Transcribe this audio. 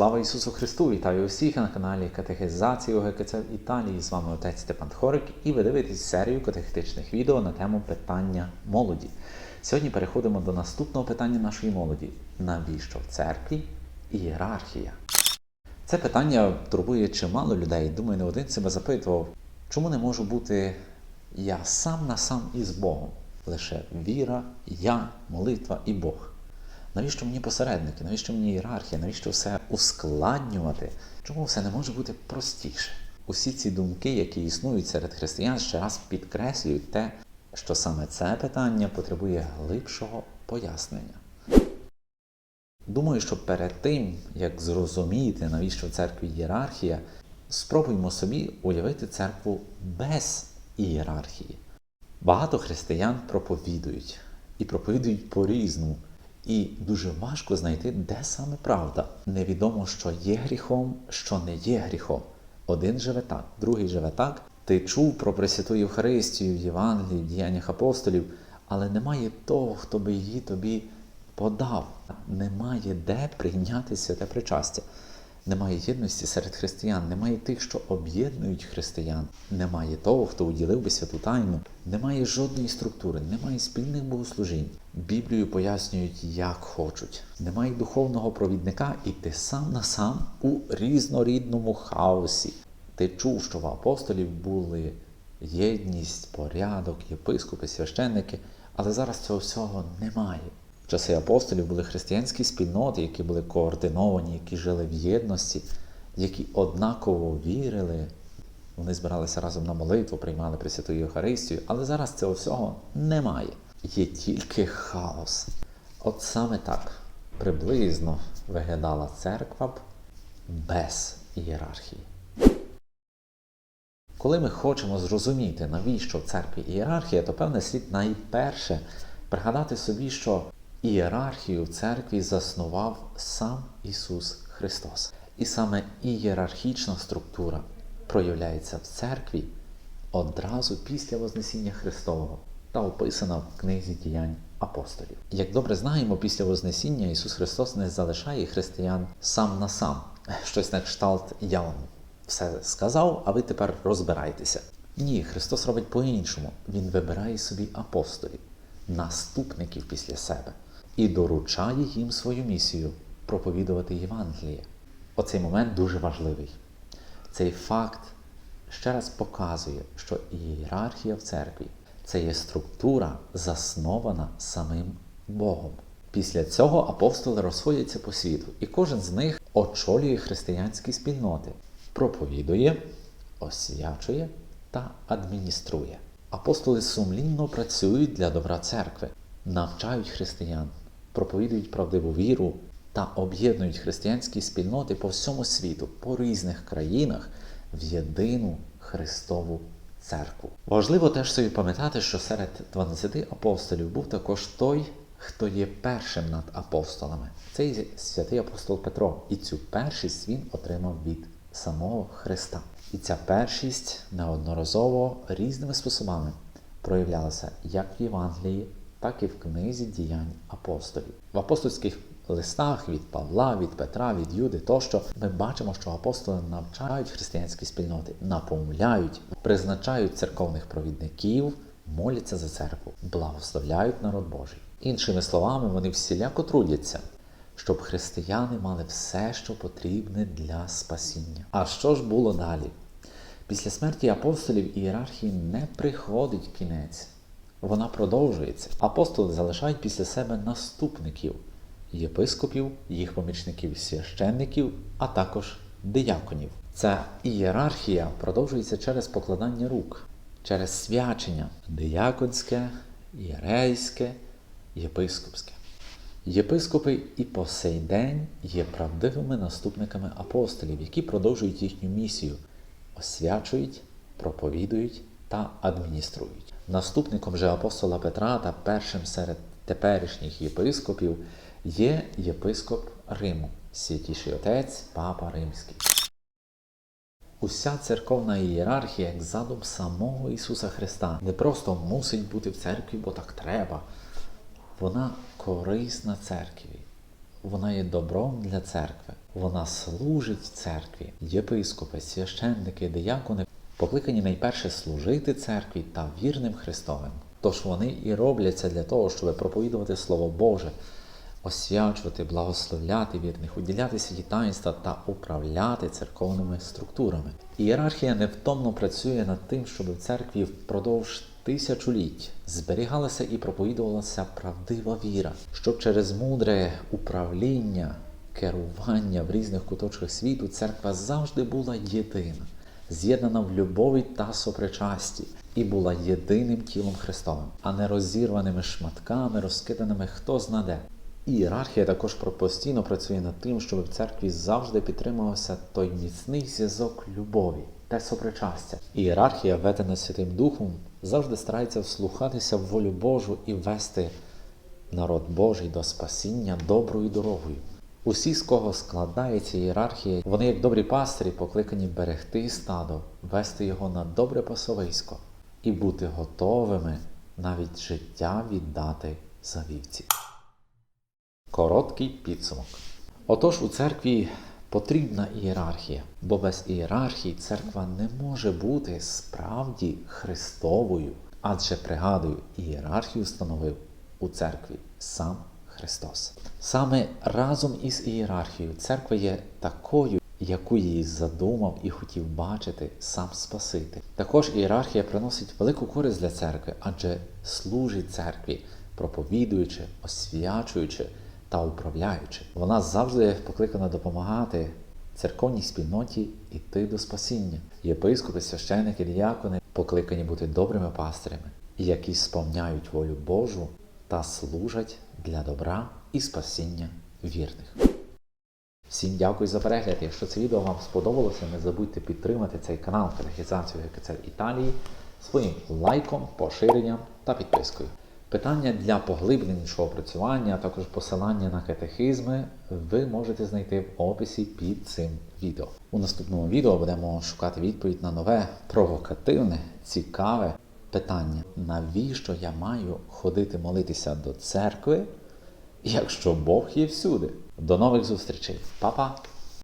Слава Ісусу Христу! Вітаю усіх на каналі Катехизації ОГКЦ в Італії. З вами отець Степан Тхорик і ви дивитесь серію катехетичних відео на тему питання молоді. Сьогодні переходимо до наступного питання нашої молоді: навіщо в церкві ієрархія? Це питання турбує чимало людей. Думаю, не один себе запитував, чому не можу бути я сам на сам із Богом? Лише віра, я, молитва і Бог. Навіщо мені посередники? Навіщо мені ієрархія? Навіщо все ускладнювати? Чому все не може бути простіше? Усі ці думки, які існують серед християн, ще раз підкреслюють те, що саме це питання потребує глибшого пояснення. Думаю, що перед тим, як зрозуміти, навіщо в церкві ієрархія, спробуймо собі уявити церкву без ієрархії. Багато християн проповідують і проповідують по-різному. І дуже важко знайти, де саме правда. Невідомо, що є гріхом, що не є гріхом. Один живе так, другий живе так. Ти чув про Пресвяту Євхаристію в Євангелії, в діяннях апостолів, але немає того, хто би її тобі подав. Немає де прийняти святе причастя. Немає єдності серед християн, немає тих, що об'єднують християн, немає того, хто уділив би святу тайну, немає жодної структури, немає спільних богослужінь. Біблію пояснюють, як хочуть. Немає духовного провідника, і ти сам на сам у різнорідному хаосі. Ти чув, що в апостолів були єдність, порядок, єпископи, священники, але зараз цього всього немає. Часи апостолів були християнські спільноти, які були координовані, які жили в єдності, які однаково вірили. Вони збиралися разом на молитву, приймали Пресвяту Євхаристію, але зараз цього всього немає. Є тільки хаос. От саме так приблизно виглядала церква без ієрархії. Коли ми хочемо зрозуміти, навіщо в церкві ієрархія, то певне слід найперше пригадати собі, що ієрархію в церкві заснував сам Ісус Христос. І саме ієрархічна структура проявляється в церкві одразу після Вознесіння Христового та описана в книзі діянь апостолів. Як добре знаємо, після Вознесіння Ісус Христос не залишає християн сам на сам, щось на кшталт я вам все сказав, а ви тепер розбирайтеся. Ні, Христос робить по-іншому. Він вибирає собі апостолів, наступників після себе і доручає їм свою місію проповідувати Євангеліє. Оцей момент дуже важливий. Цей факт ще раз показує, що ієрархія в церкві це є структура, заснована самим Богом. Після цього апостоли розходяться по світу, і кожен з них очолює християнські спільноти, проповідує, освячує та адмініструє. Апостоли сумлінно працюють для добра церкви, навчають християн, проповідують правдиву віру та об'єднують християнські спільноти по всьому світу, по різних країнах в єдину Христову церкву. Важливо теж собі пам'ятати, що серед 12 апостолів був також той, хто є першим над апостолами. Це святий апостол Петро. І цю першість він отримав від самого Христа. І ця першість неодноразово різними способами проявлялася як в Євангелії, так і в книзі діянь апостолів. В апостольських листах від Павла, від Петра, від Юди тощо ми бачимо, що апостоли навчають християнські спільноти, напомляють, призначають церковних провідників, моляться за церкву, благословляють народ Божий. Іншими словами, вони всіляко трудяться, щоб християни мали все, що потрібне для спасіння. А що ж було далі? Після смерті апостолів ієрархії не приходить кінець. Вона продовжується. Апостоли залишають після себе наступників єпископів, їх помічників священників, а також дияконів. Ця ієрархія продовжується через покладання рук, через свячення дияконське, ієрейське, єпископське. Єпископи і по сей день є правдивими наступниками апостолів, які продовжують їхню місію, освячують, проповідують та адмініструють. Наступником же апостола Петра та першим серед теперішніх єпископів є єпископ Риму, святіший отець Папа Римський. Уся церковна ієрархія, як задум самого Ісуса Христа, не просто мусить бути в церкві, бо так треба. Вона корисна церкві. вона є добром для церкви. Вона служить церкві. Єпископи, священники, диякони покликані найперше служити церкві та вірним Христовим. Тож вони і роблять це для того, щоб проповідувати Слово Боже, освячувати, благословляти вірних, уділяти святі таїнства та управляти церковними структурами. Ієрархія невтомно працює над тим, щоб в церкві впродовж тисячоліть зберігалася і проповідувалася правдива віра, щоб через мудре управління, керування в різних куточках світу церква завжди була єдина, з'єднана в любові та сопричасті, і була єдиним тілом Христовим, а не розірваними шматками, розкиданими хто знаде. Ієрархія також постійно працює над тим, щоб в церкві завжди підтримувався той міцний зв'язок любові та сопричастя. Ієрархія, введена Святим Духом, завжди старається вслухатися в волю Божу і вести народ Божий до спасіння доброю дорогою. Усі, з кого складається ієрархія, вони, як добрі пастирі, покликані берегти стадо, вести його на добре пасовисько і бути готовими навіть життя віддати за вівці. Короткий підсумок. Отож, у церкві потрібна ієрархія, бо без ієрархії церква не може бути справді Христовою. Адже пригадую, ієрархію встановив у церкві сам Христос. Саме разом із ієрархією церква є такою, яку її задумав і хотів бачити сам Спаситель. Також ієрархія приносить велику користь для церкви, адже служить церкві, проповідуючи, освячуючи та управляючи. Вона завжди покликана допомагати церковній спільноті йти до спасіння. Єпископи, священники, діякони покликані бути добрими пастирями, які сповняють волю Божу та служать для добра і спасіння вірних. Всім дякую за перегляд. Якщо це відео вам сподобалося, не забудьте підтримати цей канал Катехізацію ГКЦ Італії своїм лайком, поширенням та підпискою. Питання для поглибленішого опрацювання, а також посилання на катехизми ви можете знайти в описі під цим відео. У наступному відео будемо шукати відповідь на нове, провокативне, цікаве питання: навіщо я маю ходити молитися до церкви, якщо Бог є всюди? До нових зустрічей, Па-па!